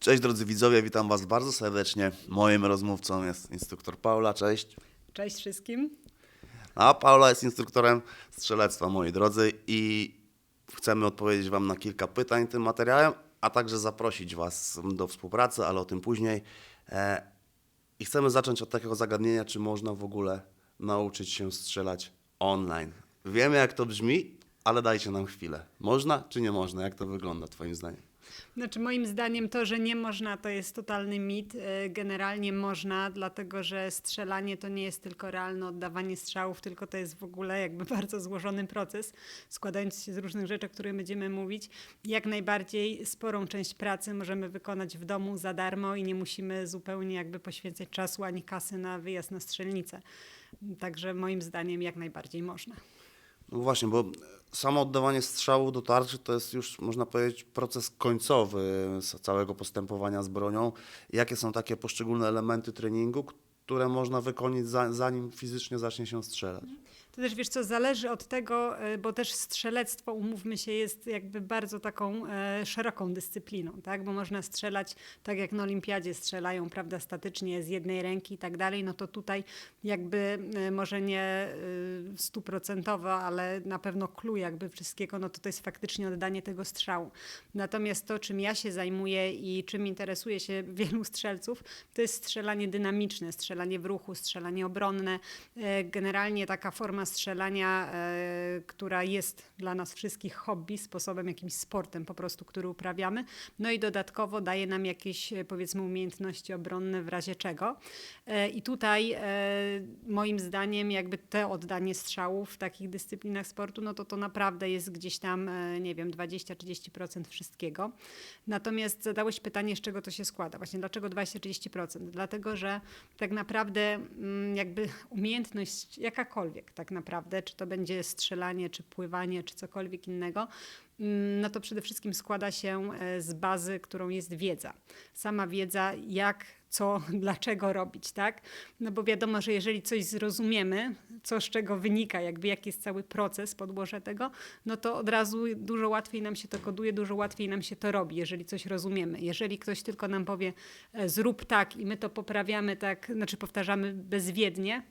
Cześć drodzy widzowie, witam Was bardzo serdecznie. Moim rozmówcą jest instruktor Paula, cześć. Cześć wszystkim. A Paula jest instruktorem strzelectwa, moi drodzy, i chcemy odpowiedzieć Wam na kilka pytań tym materiałem, a także zaprosić Was do współpracy, ale o tym później. E, I chcemy zacząć od takiego zagadnienia, czy można w ogóle nauczyć się strzelać online. Wiemy, jak to brzmi, ale dajcie nam chwilę. Można czy nie można? Jak to wygląda Twoim zdaniem? Znaczy moim zdaniem to, że nie można, to jest totalny mit. E, Generalnie można, dlatego że strzelanie to nie jest tylko realne oddawanie strzałów, tylko to jest w ogóle jakby bardzo złożony proces, składający się z różnych rzeczy, o których będziemy mówić. Jak najbardziej sporą część pracy możemy wykonać w domu za darmo i nie musimy zupełnie jakby poświęcać czasu ani kasy na wyjazd na strzelnicę. Także moim zdaniem jak najbardziej można. No właśnie, bo samo oddawanie strzału do tarczy to jest już, można powiedzieć, proces końcowy całego postępowania z bronią. Jakie są takie poszczególne elementy treningu, które można wykonać za- zanim fizycznie zacznie się strzelać? To też wiesz co, zależy od tego, e, bo też strzelectwo, umówmy się, jest jakby bardzo taką e, szeroką dyscypliną, tak? Bo można strzelać tak jak na olimpiadzie strzelają, prawda, statycznie z jednej ręki i tak dalej, no to tutaj jakby e, może nie stuprocentowo, ale na pewno clue jakby wszystkiego, no to to jest faktycznie oddanie tego strzału. Natomiast to, czym ja się zajmuję i czym interesuje się wielu strzelców, to jest strzelanie dynamiczne, strzelanie w ruchu, strzelanie obronne. Generalnie taka forma strzelania, e, która jest dla nas wszystkich hobby, sposobem, jakimś sportem po prostu, który uprawiamy. No i dodatkowo daje nam jakieś e, powiedzmy umiejętności obronne w razie czego. E, I tutaj moim zdaniem jakby te oddanie strzałów w takich dyscyplinach sportu, no to to naprawdę jest gdzieś tam, nie wiem, 20-30% wszystkiego. Natomiast zadałeś pytanie, z czego to się składa. Właśnie dlaczego 20-30%? Dlatego, że tak naprawdę mm, jakby umiejętność jakakolwiek tak naprawdę, czy to będzie strzelanie, czy pływanie, czy cokolwiek innego, mm, no to przede wszystkim składa się e, z bazy, którą jest wiedza. Sama wiedza, jak, co, dlaczego robić, tak? No bo wiadomo, że jeżeli coś zrozumiemy, co z czego wynika, jakby jaki jest cały proces, podłoże tego, no to od razu dużo łatwiej nam się to koduje, dużo łatwiej nam się to robi, jeżeli coś rozumiemy. Jeżeli ktoś tylko nam powie, e, zrób tak i my to poprawiamy tak, znaczy powtarzamy bezwiednie,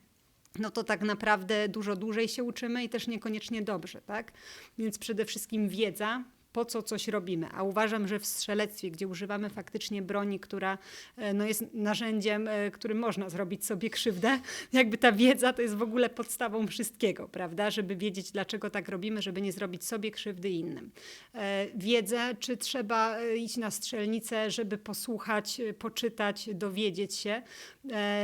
no to tak naprawdę dużo dłużej się uczymy i też niekoniecznie dobrze, tak? Więc przede wszystkim wiedza, po co coś robimy. A uważam, że w strzelectwie, gdzie używamy faktycznie broni, która e, no, jest narzędziem, e, którym można zrobić sobie krzywdę, jakby ta wiedza to jest w ogóle podstawą wszystkiego, prawda? Żeby wiedzieć, dlaczego tak robimy, żeby nie zrobić sobie krzywdy innym. E, Wiedzę, czy trzeba iść na strzelnicę, żeby posłuchać, poczytać, dowiedzieć się.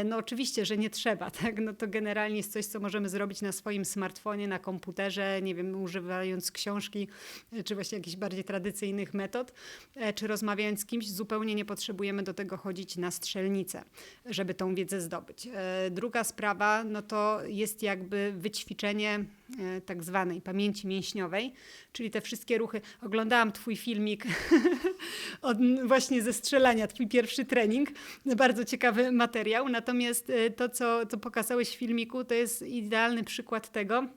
No oczywiście, że nie trzeba, tak? No to generalnie jest coś, co możemy zrobić na swoim smartfonie, na komputerze, nie wiem, używając książki, czy właśnie jakichś bardziej tradycyjnych metod, e, czy rozmawiając z kimś, zupełnie nie potrzebujemy do tego chodzić na strzelnicę, żeby tą wiedzę zdobyć. E, Druga sprawa, no to jest jakby wyćwiczenie e, tak zwanej pamięci mięśniowej, czyli te wszystkie ruchy. Oglądałam twój filmik od, właśnie ze strzelania, twój pierwszy trening. Bardzo ciekawy materiał. Natomiast to, co, co pokazałeś w filmiku, to jest idealny przykład tego,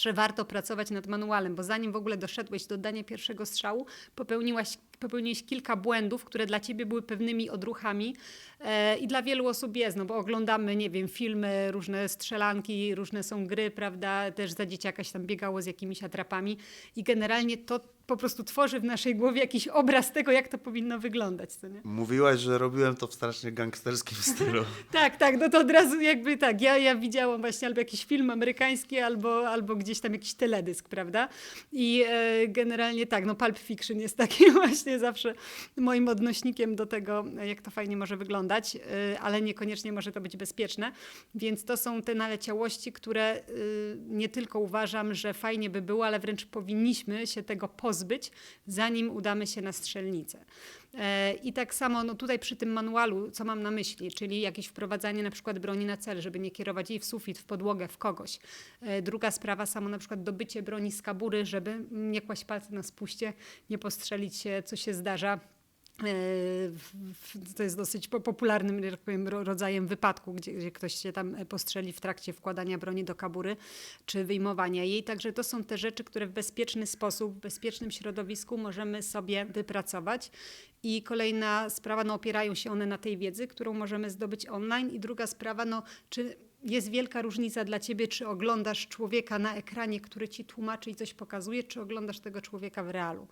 że warto pracować nad manualem, bo zanim w ogóle doszedłeś do dania pierwszego strzału, popełniłaś, popełniłeś kilka błędów, które dla ciebie były pewnymi odruchami e, i dla wielu osób jest, no bo oglądamy, nie wiem, filmy, różne strzelanki, różne są gry, prawda, też za dzieciaka się tam biegało z jakimiś atrapami i generalnie to po prostu tworzy w naszej głowie jakiś obraz tego, jak to powinno wyglądać, co nie? Mówiłaś, że robiłem to w strasznie gangsterskim stylu. Tak, tak, no to od razu jakby tak, ja, ja widziałam właśnie albo jakiś film amerykański, albo, albo gdzieś tam jakiś teledysk, prawda? I e, generalnie tak, no Pulp Fiction jest takim właśnie zawsze moim odnośnikiem do tego, jak to fajnie może wyglądać, e, ale niekoniecznie może to być bezpieczne, więc to są te naleciałości, które e, nie tylko uważam, że fajnie by było, ale wręcz powinniśmy się tego pozbyć, zanim udamy się na strzelnicę. E, I tak samo no tutaj przy tym manualu, co mam na myśli, czyli jakieś wprowadzanie na przykład broni na cel, żeby nie kierować jej w sufit, w podłogę, w kogoś. E, Druga sprawa, samo na przykład dobycie broni z kabury, żeby nie kłaść palca na spuście, nie postrzelić się, co się zdarza To jest dosyć po- popularnym tak powiem, ro- rodzajem wypadku, gdzie, gdzie ktoś się tam postrzeli w trakcie wkładania broni do kabury czy wyjmowania jej. Także to są te rzeczy, które w bezpieczny sposób, w bezpiecznym środowisku możemy sobie wypracować. I kolejna sprawa, no opierają się one na tej wiedzy, którą możemy zdobyć online. I druga sprawa, no czy jest wielka różnica dla ciebie, czy oglądasz człowieka na ekranie, który ci tłumaczy i coś pokazuje, czy oglądasz tego człowieka w realu.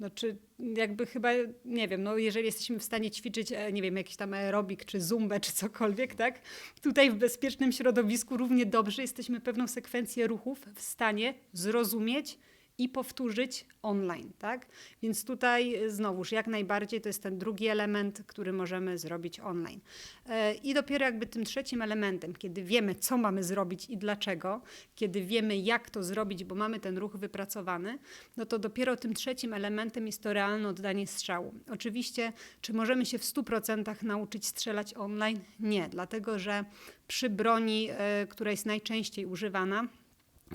No czy jakby chyba, nie wiem, no jeżeli jesteśmy w stanie ćwiczyć, e, nie wiem, jakiś tam aerobik, czy zumbę, czy cokolwiek, tak? Tutaj w bezpiecznym środowisku równie dobrze jesteśmy pewną sekwencję ruchów w stanie zrozumieć i powtórzyć online, tak? Więc tutaj y, znowuż jak najbardziej to jest ten drugi element, który możemy zrobić online. E, I dopiero jakby tym trzecim elementem, kiedy wiemy, co mamy zrobić i dlaczego, kiedy wiemy, jak to zrobić, bo mamy ten ruch wypracowany, no to dopiero tym trzecim elementem jest to realne oddanie strzału. Oczywiście, czy możemy się w 100% nauczyć strzelać online? Nie, dlatego że przy broni, e, która jest najczęściej używana,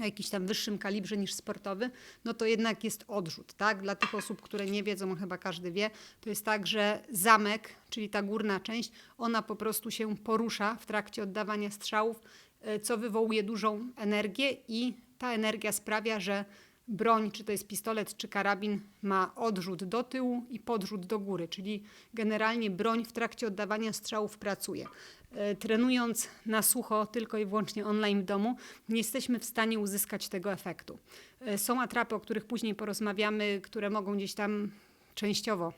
o jakimś tam wyższym kalibrze niż sportowy, no to jednak jest odrzut, tak? Dla tych osób, które nie wiedzą, chyba każdy wie, to jest tak, że zamek, czyli ta górna część, ona po prostu się porusza w trakcie oddawania strzałów, e, co wywołuje dużą energię i ta energia sprawia, że broń, czy to jest pistolet, czy karabin, ma odrzut do tyłu i podrzut do góry, czyli generalnie broń w trakcie oddawania strzałów pracuje. E, Trenując na sucho tylko i wyłącznie online w domu, nie jesteśmy w stanie uzyskać tego efektu. E, Są atrapy, o których później porozmawiamy, które mogą gdzieś tam częściowo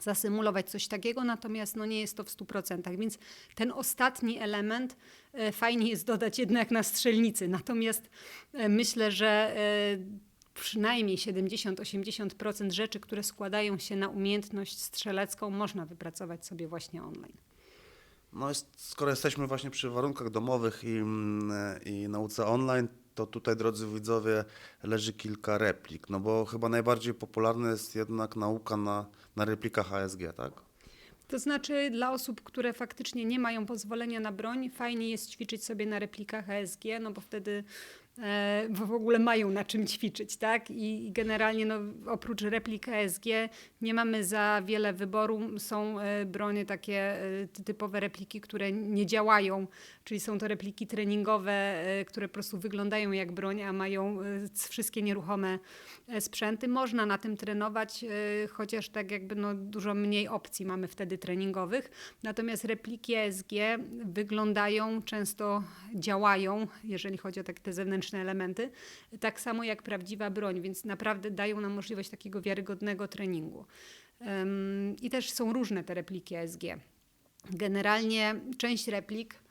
zasymulować coś takiego, natomiast no nie jest to w 100%. Więc ten ostatni element e, fajnie jest dodać jednak na strzelnicy. Natomiast myślę, że przynajmniej 70-80% rzeczy, które składają się na umiejętność strzelecką, można wypracować sobie właśnie online. No jest, skoro jesteśmy właśnie przy warunkach domowych i, mm, i nauce online, to tutaj, drodzy widzowie, leży kilka replik, no bo chyba najbardziej popularna jest jednak nauka na, na replikach ASG, tak? To znaczy dla osób, które faktycznie nie mają pozwolenia na broń, fajnie jest ćwiczyć sobie na replikach ASG, no bo wtedy e, w ogóle mają na czym ćwiczyć, tak? I, i generalnie no, oprócz replik ASG nie mamy za wiele wyboru. Są e, bronie takie e, ty- typowe repliki, które nie działają, czyli są to repliki treningowe, które po prostu wyglądają jak broń, a mają wszystkie nieruchome sprzęty. Można na tym trenować, chociaż tak jakby no, dużo mniej opcji mamy wtedy treningowych. Natomiast repliki ESG wyglądają, często działają, jeżeli chodzi o tak te zewnętrzne elementy, tak samo jak prawdziwa broń, więc naprawdę dają nam możliwość takiego wiarygodnego treningu. I też są różne te repliki ESG. Generalnie część replik,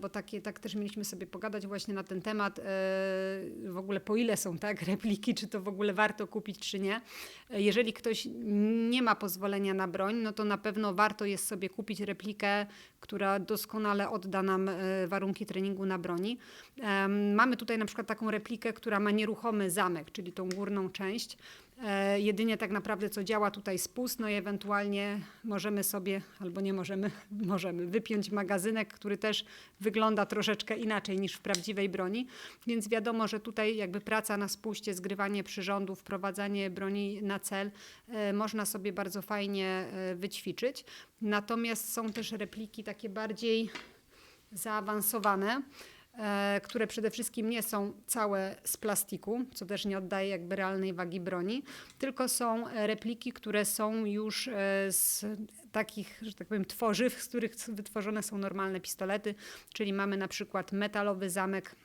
bo takie, tak też mieliśmy sobie pogadać właśnie na ten temat, e, w ogóle po ile są tak repliki, czy to w ogóle warto kupić, czy nie. E, Jeżeli ktoś nie ma pozwolenia na broń, no to na pewno warto jest sobie kupić replikę, która doskonale odda nam e, warunki treningu na broni. Mamy tutaj na przykład taką replikę, która ma nieruchomy zamek, czyli tą górną część. E, Jedynie tak naprawdę co działa tutaj spust, no i ewentualnie możemy sobie, albo nie możemy, możemy wypiąć magazynek, który też wygląda troszeczkę inaczej niż w prawdziwej broni, więc wiadomo, że tutaj jakby praca na spuście, zgrywanie przyrządów, wprowadzanie broni na cel e, można sobie bardzo fajnie e, wyćwiczyć. Natomiast są też repliki takie bardziej zaawansowane, które przede wszystkim nie są całe z plastiku, co też nie oddaje jakby realnej wagi broni, tylko są e, repliki, które są już e, z takich, że tak powiem, tworzyw, z których wytworzone są normalne pistolety, czyli mamy na przykład metalowy zamek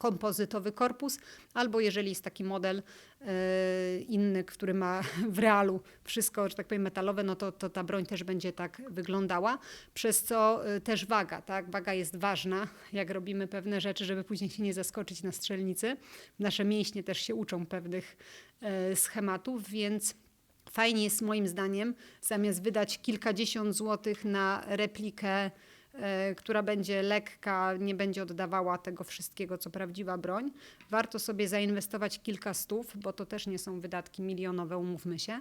kompozytowy korpus, albo jeżeli jest taki model e, inny, który ma w realu wszystko, że tak powiem, metalowe, no to, to ta broń też będzie tak wyglądała, przez co e, też waga, tak? Waga jest ważna, jak robimy pewne rzeczy, żeby później się nie zaskoczyć na strzelnicy. Nasze mięśnie też się uczą pewnych e, schematów, więc fajnie jest moim zdaniem, zamiast wydać kilkadziesiąt złotych na replikę która będzie lekka, nie będzie oddawała tego wszystkiego, co prawdziwa broń. Warto sobie zainwestować kilka stów, bo to też nie są wydatki milionowe, umówmy się.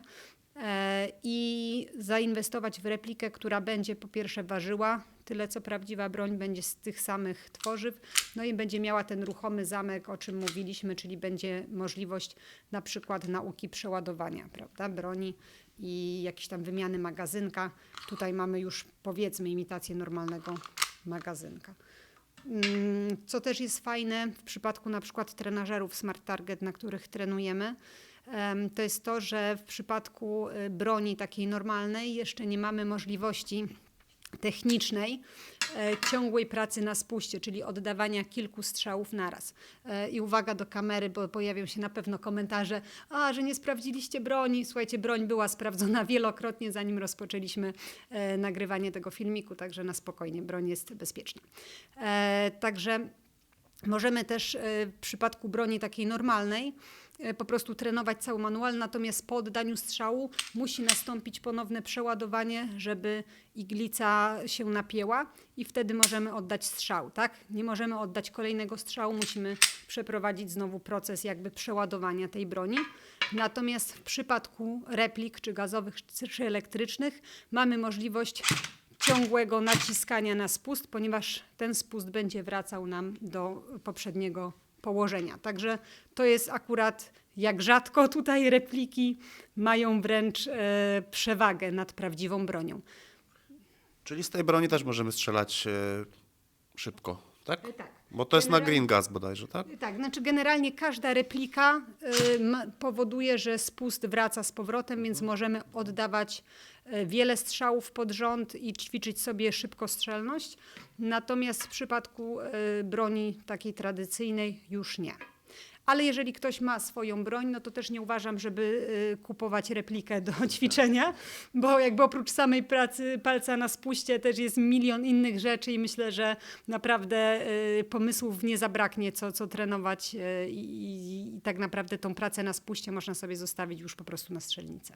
E, I zainwestować w replikę, która będzie po pierwsze ważyła tyle, co prawdziwa broń, będzie z tych samych tworzyw, no i będzie miała ten ruchomy zamek, o czym mówiliśmy, czyli będzie możliwość na przykład nauki przeładowania, prawda, broni i jakieś tam wymiany magazynka. Tutaj mamy już powiedzmy imitację normalnego magazynka. Mm, Co też jest fajne w przypadku na przykład trenażerów Smart Target, na których trenujemy, em, to jest to, że w przypadku y, broni takiej normalnej jeszcze nie mamy możliwości technicznej e, ciągłej pracy na spuście, czyli oddawania kilku strzałów naraz. E, I uwaga do kamery, bo pojawią się na pewno komentarze, a że nie sprawdziliście broni. Słuchajcie, broń była sprawdzona wielokrotnie, zanim rozpoczęliśmy e, nagrywanie tego filmiku, także na spokojnie, broń jest bezpieczna. Także Możemy też w przypadku broni takiej normalnej po prostu trenować cały manual, natomiast po oddaniu strzału musi nastąpić ponowne przeładowanie, żeby iglica się napięła i wtedy możemy oddać strzał, tak? Nie możemy oddać kolejnego strzału, musimy przeprowadzić znowu proces jakby przeładowania tej broni. Natomiast w przypadku replik, czy gazowych, czy elektrycznych mamy możliwość ciągłego naciskania na spust, ponieważ ten spust będzie wracał nam do poprzedniego położenia. Także to jest akurat jak rzadko tutaj repliki mają wręcz e, przewagę nad prawdziwą bronią. Czyli z tej broni też możemy strzelać e, szybko, tak? E, tak. Bo to jest na green gas bodajże, tak? Tak, znaczy generalnie każda replika y, ma, powoduje, że spust wraca z powrotem, więc możemy oddawać y, wiele strzałów pod rząd i ćwiczyć sobie szybkostrzelność. Natomiast w przypadku y, broni takiej tradycyjnej już nie. Ale jeżeli ktoś ma swoją broń, no to też nie uważam, żeby y, kupować replikę do ćwiczenia, bo jakby oprócz samej pracy palca na spuście też jest milion innych rzeczy i myślę, że naprawdę y, pomysłów nie zabraknie, co, co trenować y, i, i tak naprawdę tą pracę na spuście można sobie zostawić już po prostu na strzelnicę.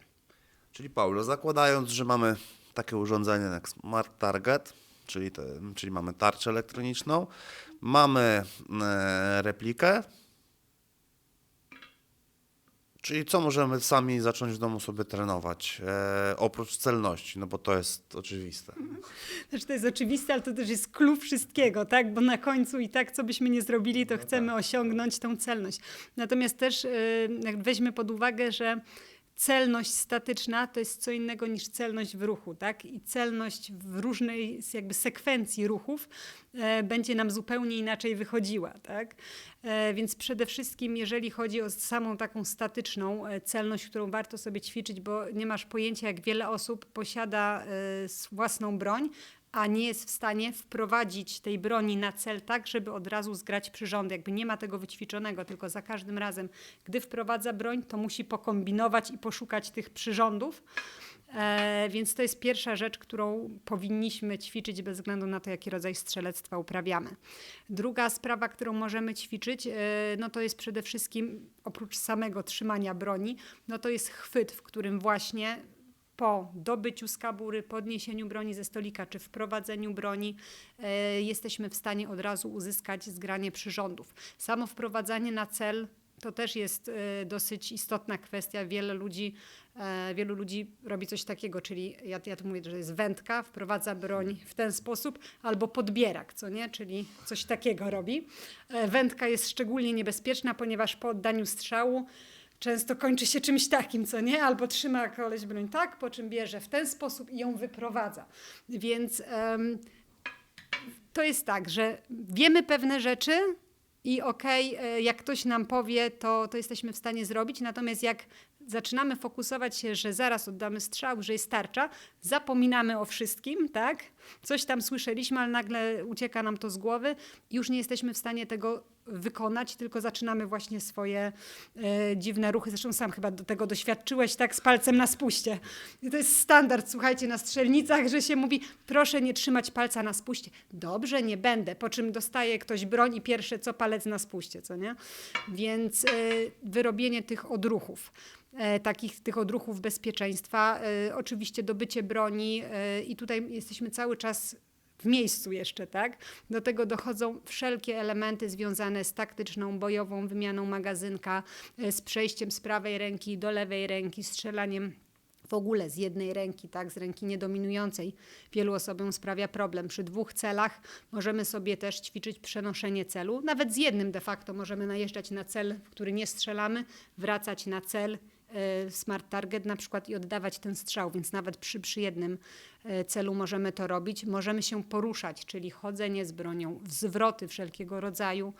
Czyli Paulo, zakładając, że mamy takie urządzenie jak Smart Target, czyli, te, czyli mamy tarczę elektroniczną, mamy e, replikę, czyli co możemy sami zacząć w domu sobie trenować, e, oprócz celności, no bo to jest oczywiste. Znaczy to jest oczywiste, ale to też jest klucz wszystkiego, tak? Bo na końcu i tak, co byśmy nie zrobili, to chcemy osiągnąć tą celność. Natomiast też jak weźmy pod uwagę, że celność statyczna to jest co innego niż celność w ruchu, tak? I celność w różnej jakby sekwencji ruchów e, będzie nam zupełnie inaczej wychodziła, tak? E, więc przede wszystkim, jeżeli chodzi o samą taką statyczną e, celność, którą warto sobie ćwiczyć, bo nie masz pojęcia, jak wiele osób posiada e, własną broń, a nie jest w stanie wprowadzić tej broni na cel tak, żeby od razu zgrać przyrząd. Jakby nie ma tego wyćwiczonego, tylko za każdym razem, gdy wprowadza broń, to musi pokombinować i poszukać tych przyrządów. E, więc to jest pierwsza rzecz, którą powinniśmy ćwiczyć bez względu na to, jaki rodzaj strzelectwa uprawiamy. Druga sprawa, którą możemy ćwiczyć, e, no to jest przede wszystkim oprócz samego trzymania broni, no to jest chwyt, w którym właśnie po dobyciu z kabury, podniesieniu broni ze stolika czy wprowadzeniu broni e, jesteśmy w stanie od razu uzyskać zgranie przyrządów. Samo wprowadzanie na cel to też jest e, dosyć istotna kwestia. Wiele ludzi, e, wielu ludzi robi coś takiego, czyli ja, ja tu mówię, że jest wędka, wprowadza broń w ten sposób, albo podbierak, co nie, czyli coś takiego robi. Wędka jest szczególnie niebezpieczna, ponieważ po oddaniu strzału często kończy się czymś takim, co nie? Albo trzyma koleś broń tak, po czym bierze w ten sposób i ją wyprowadza. Więc em, to jest tak, że wiemy pewne rzeczy i okej, e, jak ktoś nam powie, to, to jesteśmy w stanie zrobić, natomiast jak zaczynamy fokusować się, że zaraz oddamy strzał, że jest tarcza, zapominamy o wszystkim, tak? Coś tam słyszeliśmy, ale nagle ucieka nam to z głowy już nie jesteśmy w stanie tego wykonać, tylko zaczynamy właśnie swoje e, dziwne ruchy. Zresztą sam chyba do tego doświadczyłeś tak z palcem na spuście. I to jest standard, słuchajcie, na strzelnicach, że się mówi, proszę nie trzymać palca na spuście. Dobrze, nie będę. Po czym dostaje ktoś broń i pierwsze co palec na spuście, co nie? Więc e, wyrobienie tych odruchów. E, takich tych odruchów bezpieczeństwa, e, oczywiście dobycie broni e, i tutaj jesteśmy cały czas w miejscu jeszcze, tak? Do tego dochodzą wszelkie elementy związane z taktyczną, bojową wymianą magazynka, e, z przejściem z prawej ręki do lewej ręki, strzelaniem w ogóle z jednej ręki, tak, z ręki niedominującej. Wielu osobom sprawia problem. Przy dwóch celach możemy sobie też ćwiczyć przenoszenie celu. Nawet z jednym de facto możemy najeżdżać na cel, w który nie strzelamy, wracać na cel e, smart target na przykład i oddawać ten strzał, więc nawet przy, przy jednym celu możemy to robić. Możemy się poruszać, czyli chodzenie z bronią, zwroty wszelkiego rodzaju,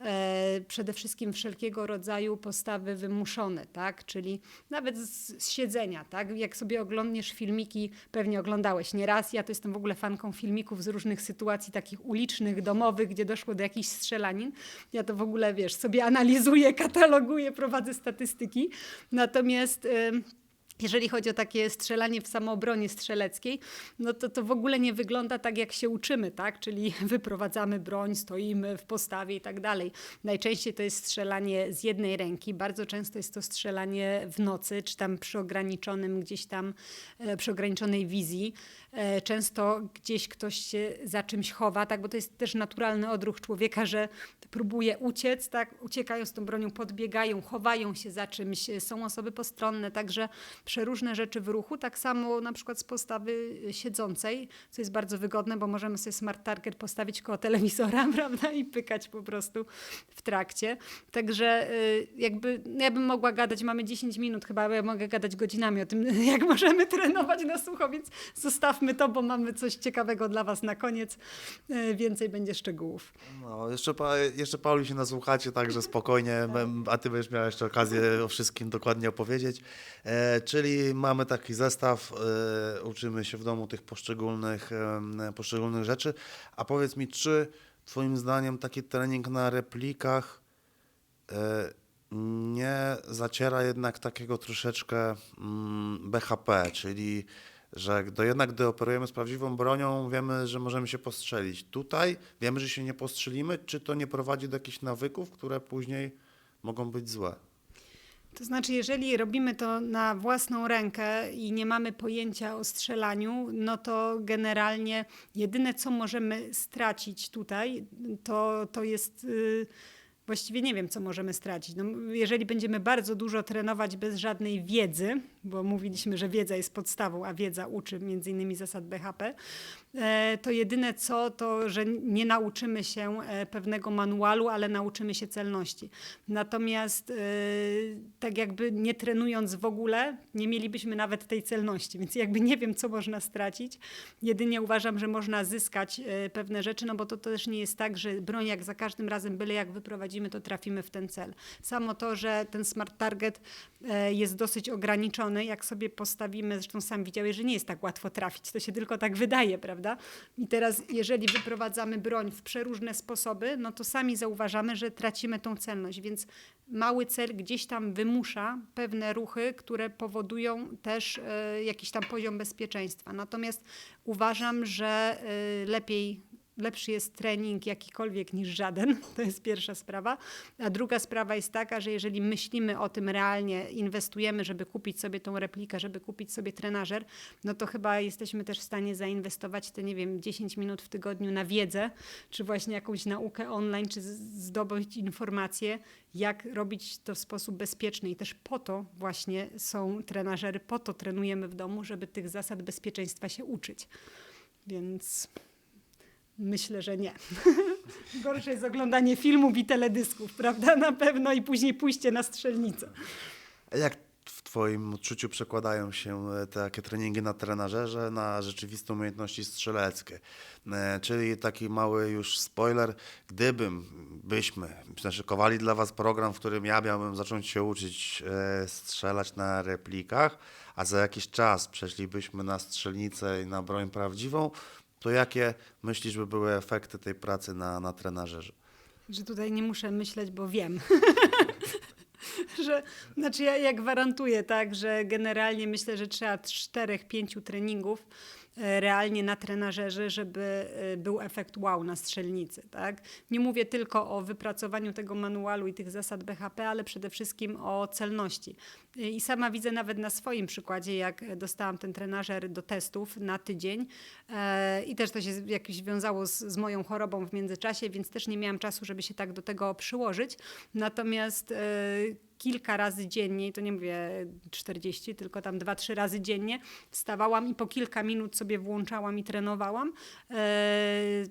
e, przede wszystkim wszelkiego rodzaju postawy wymuszone, tak? czyli nawet z, siedzenia. Tak? Jak sobie oglądniesz filmiki, pewnie oglądałeś nieraz, ja to jestem w ogóle fanką filmików z różnych sytuacji takich ulicznych, domowych, gdzie doszło do jakichś strzelanin. Ja to w ogóle, wiesz, sobie analizuję, kataloguję, prowadzę statystyki. Natomiast... ym, jeżeli chodzi o takie strzelanie w samoobronie strzeleckiej, no to to w ogóle nie wygląda tak, jak się uczymy, tak? Czyli wyprowadzamy broń, stoimy w postawie i tak dalej. Najczęściej to jest strzelanie z jednej ręki, bardzo często jest to strzelanie w nocy, czy tam przy ograniczonym gdzieś tam, e, przy ograniczonej wizji. E, Często gdzieś ktoś się za czymś chowa, tak? Bo to jest też naturalny odruch człowieka, że próbuje uciec, tak? Uciekają z tą bronią, podbiegają, chowają się za czymś, e, są osoby postronne, także przeróżne rzeczy w ruchu, tak samo na przykład z postawy e, siedzącej, co jest bardzo wygodne, bo możemy sobie smart target postawić koło telewizora, prawda, i pykać po prostu w trakcie. Także jakby, no ja bym mogła gadać, mamy 10 minut chyba, bo ja mogę gadać godzinami o tym, jak możemy trenować na sucho, więc zostawmy to, bo mamy coś ciekawego dla Was na koniec. Y, Więcej będzie szczegółów. No, jeszcze, pa, jeszcze Pauli się nasłuchacie, także spokojnie, m- a ty będziesz miał jeszcze okazję o wszystkim dokładnie opowiedzieć. E, czyli mamy taki zestaw, e, uczymy się w domu tych poszczególnych, em, poszczególnych rzeczy. A powiedz mi, czy twoim zdaniem taki trening na replikach e, nie zaciera jednak takiego troszeczkę mm, BHP, czyli że gdy jednak gdy operujemy z prawdziwą bronią, wiemy, że możemy się postrzelić. Tutaj wiemy, że się nie postrzelimy, czy to nie prowadzi do jakichś nawyków, które później mogą być złe. To znaczy, jeżeli robimy to na własną rękę i nie mamy pojęcia o strzelaniu, no to generalnie jedyne, co możemy stracić tutaj, to, to jest. y, Właściwie nie wiem, co możemy stracić. No, jeżeli będziemy bardzo dużo trenować bez żadnej wiedzy, bo mówiliśmy, że wiedza jest podstawą, a wiedza uczy między innymi zasad BHP, to jedyne co, to że nie nauczymy się e, pewnego manualu, ale nauczymy się celności. Natomiast e, tak jakby nie trenując w ogóle, nie mielibyśmy nawet tej celności, więc jakby nie wiem, co można stracić. Jedynie uważam, że można zyskać e, pewne rzeczy, no bo to też nie jest tak, że broń jak za każdym razem, byle jak wyprowadzimy, to trafimy w ten cel. Samo to, że ten smart target e, jest dosyć ograniczony, jak sobie postawimy, zresztą sam widziałeś, że nie jest tak łatwo trafić, to się tylko tak wydaje, prawda? I teraz, jeżeli wyprowadzamy broń w przeróżne sposoby, no to sami zauważamy, że tracimy tą celność, więc mały cel gdzieś tam wymusza pewne ruchy, które powodują też e, jakiś tam poziom bezpieczeństwa. Natomiast uważam, że e, lepiej lepszy jest trening jakikolwiek niż żaden. To jest pierwsza sprawa. A druga sprawa jest taka, że jeżeli myślimy o tym realnie, inwestujemy, żeby kupić sobie tą replikę, żeby kupić sobie trenażer, no to chyba jesteśmy też w stanie zainwestować te, nie wiem, 10 minut w tygodniu na wiedzę, czy właśnie jakąś naukę online, czy zdobyć informacje, jak robić to w sposób bezpieczny. I też po to właśnie są trenażery, po to trenujemy w domu, żeby tych zasad bezpieczeństwa się uczyć. Więc Myślę, że nie. Gorsze jest oglądanie filmów i teledysków, prawda? Na pewno i później pójście na strzelnicę. Jak w Twoim odczuciu przekładają się e, takie treningi na trenażerze na rzeczywiste umiejętności strzeleckie? E, Czyli taki mały już spoiler, gdybym, byśmy naszykowali dla Was program, w którym ja miałbym zacząć się uczyć e, strzelać na replikach, a za jakiś czas przeszlibyśmy na strzelnicę i na broń prawdziwą, to jakie myślisz by były efekty tej pracy na, na? Że tutaj nie muszę myśleć, bo wiem. że, znaczy ja, ja gwarantuję, tak, że generalnie myślę, że trzeba czterech, pięciu treningów realnie na trenażerze, żeby e, był efekt wow na strzelnicy. Tak? Nie mówię tylko o wypracowaniu tego manualu i tych zasad BHP, ale przede wszystkim o celności. E, I sama widzę nawet na swoim przykładzie, jak dostałam ten trenażer do testów na tydzień e, i też to się jakoś wiązało z, z moją chorobą w międzyczasie, więc też nie miałam czasu, żeby się tak do tego przyłożyć. Natomiast e, kilka razy dziennie, i to nie mówię 40, tylko tam 2-3 razy dziennie, wstawałam i po kilka minut sobie włączałam i trenowałam. E,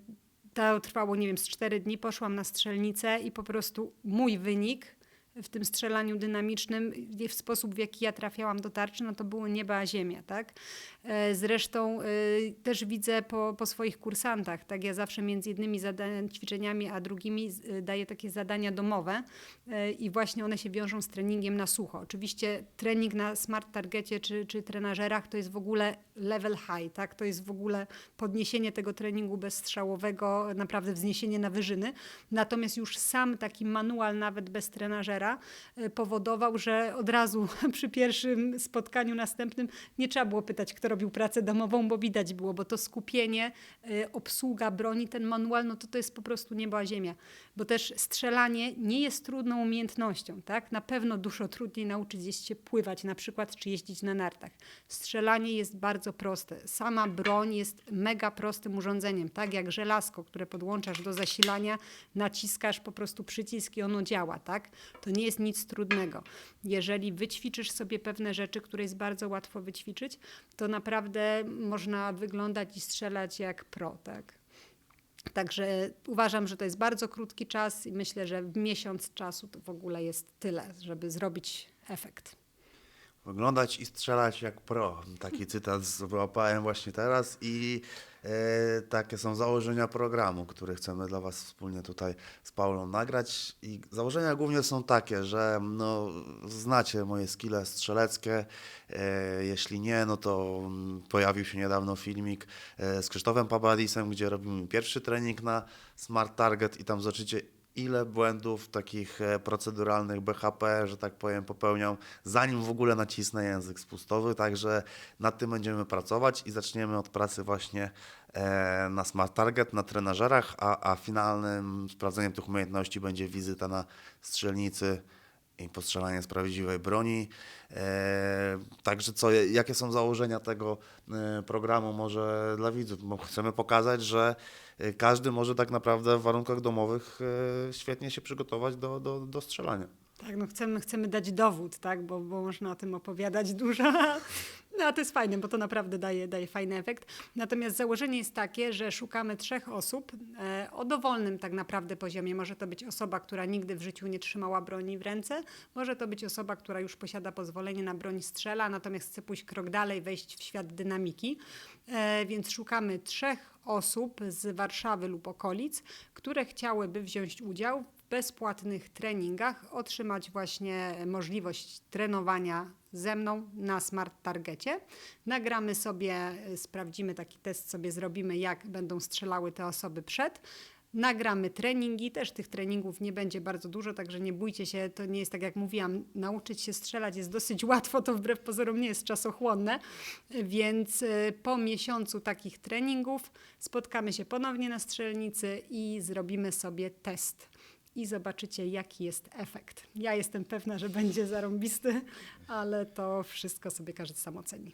to trwało, nie wiem, z 4 dni, poszłam na strzelnicę i po prostu mój wynik w tym strzelaniu dynamicznym w sposób, w jaki ja trafiałam do tarczy, no to było nieba a ziemia, tak? E, Zresztą y, też widzę po, po swoich kursantach, tak? Ja zawsze między jednymi ćwiczeniami, a drugimi y, daję takie zadania domowe i właśnie one się wiążą z treningiem na sucho. Oczywiście trening na smart targecie czy, czy trenażerach to jest w ogóle level high, tak? To jest w ogóle podniesienie tego treningu bezstrzałowego, naprawdę wzniesienie na wyżyny. Natomiast już sam taki manual nawet bez trenażera y, powodował, że od razu przy pierwszym spotkaniu następnym nie trzeba było pytać, kto robił pracę domową, bo widać było, bo to skupienie, y, obsługa broni, ten manual, no to to jest po prostu niebo a ziemia. Bo też strzelanie nie jest trudną umiejętnością, tak? Na pewno dużo trudniej nauczyć się pływać na przykład, czy jeździć na nartach. Strzelanie jest bardzo proste. Sama broń jest mega prostym urządzeniem, tak? Jak żelazko, które podłączasz do zasilania, naciskasz po prostu przycisk i ono działa, tak? To nie jest nic trudnego. Jeżeli wyćwiczysz sobie pewne rzeczy, które jest bardzo łatwo wyćwiczyć, to naprawdę można wyglądać i strzelać jak pro, tak? Także uważam, że to jest bardzo krótki czas i myślę, że miesiąc czasu to w ogóle jest tyle, żeby zrobić efekt. Wyglądać i strzelać jak pro. Taki cytat wyłapałem właśnie teraz i takie są założenia programu, który chcemy dla Was wspólnie tutaj z Paulą nagrać. I założenia głównie są takie, że no, znacie moje skille strzeleckie. E, jeśli nie, no to mm, pojawił się niedawno filmik e, z Krzysztofem Pabadisem, gdzie robimy pierwszy trening na Smart Target i tam zobaczycie ile błędów takich e, proceduralnych BHP, że tak powiem, popełniam, zanim w ogóle nacisnę język spustowy. Także nad tym będziemy pracować i zaczniemy od pracy właśnie e, na Smart Target, na trenażerach, a, a finalnym sprawdzeniem tych umiejętności będzie wizyta na strzelnicy i postrzelanie z prawdziwej broni. E, także co, jakie są założenia tego e, programu może dla widzów? Bo chcemy pokazać, że e, każdy może tak naprawdę w warunkach domowych e, świetnie się przygotować do, do, do strzelania. Tak, no chcemy, chcemy dać dowód, tak, bo, bo można o tym opowiadać dużo. No a to jest fajne, bo to naprawdę daje, daje fajny efekt. Natomiast założenie jest takie, że szukamy trzech osób e, o dowolnym tak naprawdę poziomie. Może to być osoba, która nigdy w życiu nie trzymała broni w ręce, może to być osoba, która już posiada pozwolenie na broń strzela, natomiast chce pójść krok dalej, wejść w świat dynamiki. E, więc szukamy trzech osób z Warszawy lub okolic, które chciałyby wziąć udział w bezpłatnych treningach, otrzymać właśnie możliwość trenowania ze mną na Smart Targecie. Nagramy sobie, y, sprawdzimy taki test, sobie zrobimy, jak będą strzelały te osoby przed. Nagramy treningi, też tych treningów nie będzie bardzo dużo, także nie bójcie się, to nie jest tak jak mówiłam, nauczyć się strzelać jest dosyć łatwo, to wbrew pozorom nie jest czasochłonne, więc y, po miesiącu takich treningów spotkamy się ponownie na strzelnicy i zrobimy sobie test i zobaczycie, jaki jest efekt. Ja jestem pewna, że będzie zarąbisty, ale to wszystko sobie każdy sam oceni.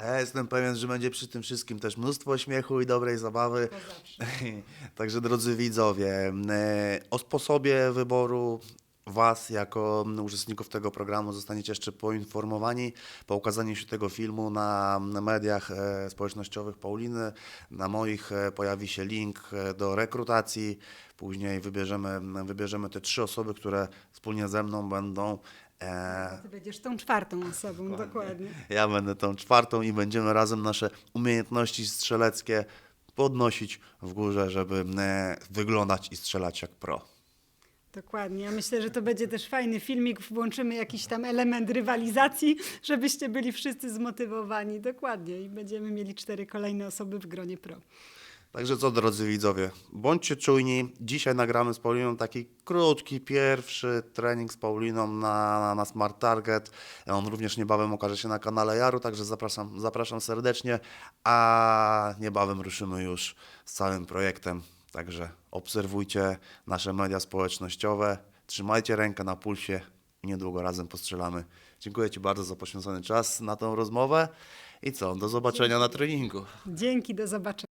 Ja jestem pewien, że będzie przy tym wszystkim też mnóstwo śmiechu i dobrej zabawy. Także drodzy widzowie, e, o sposobie wyboru Was jako uczestników tego programu zostaniecie jeszcze poinformowani po ukazaniu się tego filmu na mediach e, społecznościowych Pauliny. Na moich e, pojawi się link do rekrutacji. Później wybierzemy, wybierzemy te trzy osoby, które wspólnie ze mną będą Ty będziesz tą czwartą osobą, dokładnie. ja będę tą czwartą i będziemy razem nasze umiejętności strzeleckie podnosić w górze, żeby e, wyglądać i strzelać jak pro. Dokładnie. Ja myślę, że to będzie też fajny filmik. Włączymy jakiś tam element rywalizacji, żebyście byli wszyscy zmotywowani. Dokładnie. I będziemy mieli cztery kolejne osoby w gronie pro. Także co, drodzy widzowie, bądźcie czujni. Dzisiaj nagramy z Pauliną taki krótki, pierwszy trening z Pauliną na, na, Smart Target. On również niebawem okaże się na kanale Jaru, także zapraszam, zapraszam serdecznie. A niebawem ruszymy już z całym projektem. Także obserwujcie nasze media społecznościowe, trzymajcie rękę na pulsie i niedługo razem postrzelamy. Dziękuję Ci bardzo za poświęcony czas na tą rozmowę i co, do zobaczenia na treningu. Dzięki, do zobaczenia.